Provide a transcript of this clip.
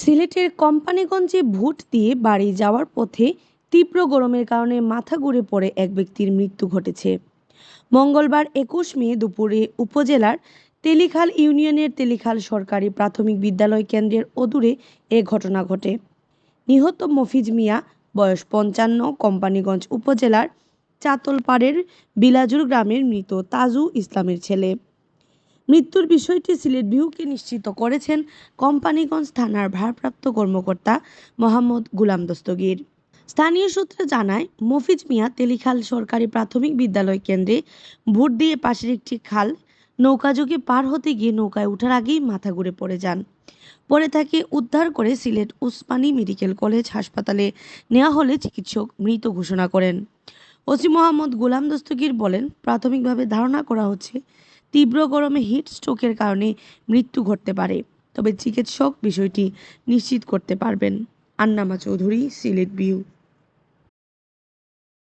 সিলেটের কোম্পানিগঞ্জে ভোট দিয়ে বাড়ি যাওয়ার পথে তীব্র গরমের কারণে মাথা ঘুরে পড়ে এক ব্যক্তির মৃত্যু ঘটেছে। মঙ্গলবার একুশ মে দুপুরে উপজেলার তেলিখাল ইউনিয়নের তেলিখাল সরকারি প্রাথমিক বিদ্যালয় কেন্দ্রের অদূরে এ ঘটনা ঘটে। নিহত মফিজ মিয়া, বয়স পঞ্চান্ন, কোম্পানিগঞ্জ উপজেলার চাতলপাড়ের বিলাজুর গ্রামের মৃত তাজু ইসলামের ছেলে। মৃত্যুর বিষয়টি সিলেট বিউকে নিশ্চিত করেছেন কোম্পানিগঞ্জ থানার ভারপ্রাপ্ত কর্মকর্তা মোহাম্মদ গুলাম দস্তগীর। স্থানীয় সূত্রে জানায়, মফিজ মিয়া তেলিখাল সরকারি প্রাথমিক বিদ্যালয় কেন্দ্রে ভোট দিয়ে পাশের একটি খাল নৌকাযোগে পার হতে গিয়ে নৌকায় ওঠার আগেই মাথা ঘুরে পড়ে যান। পরে তাকে উদ্ধার করে সিলেট উসমানী মেডিকেল কলেজ হাসপাতালে নেওয়া হলে চিকিৎসক মৃত ঘোষণা করেন। ওসি মোহাম্মদ গোলাম দস্তগীর বলেন, প্রাথমিকভাবে ধারণা করা হচ্ছে তীব্র গরমে হিট স্ট্রোকের কারণে মৃত্যু ঘটতে পারে। তবে চিকিৎসক বিষয়টি নিশ্চিত করতে পারবেন। আন্নামা চৌধুরী, সিলেট বিউ।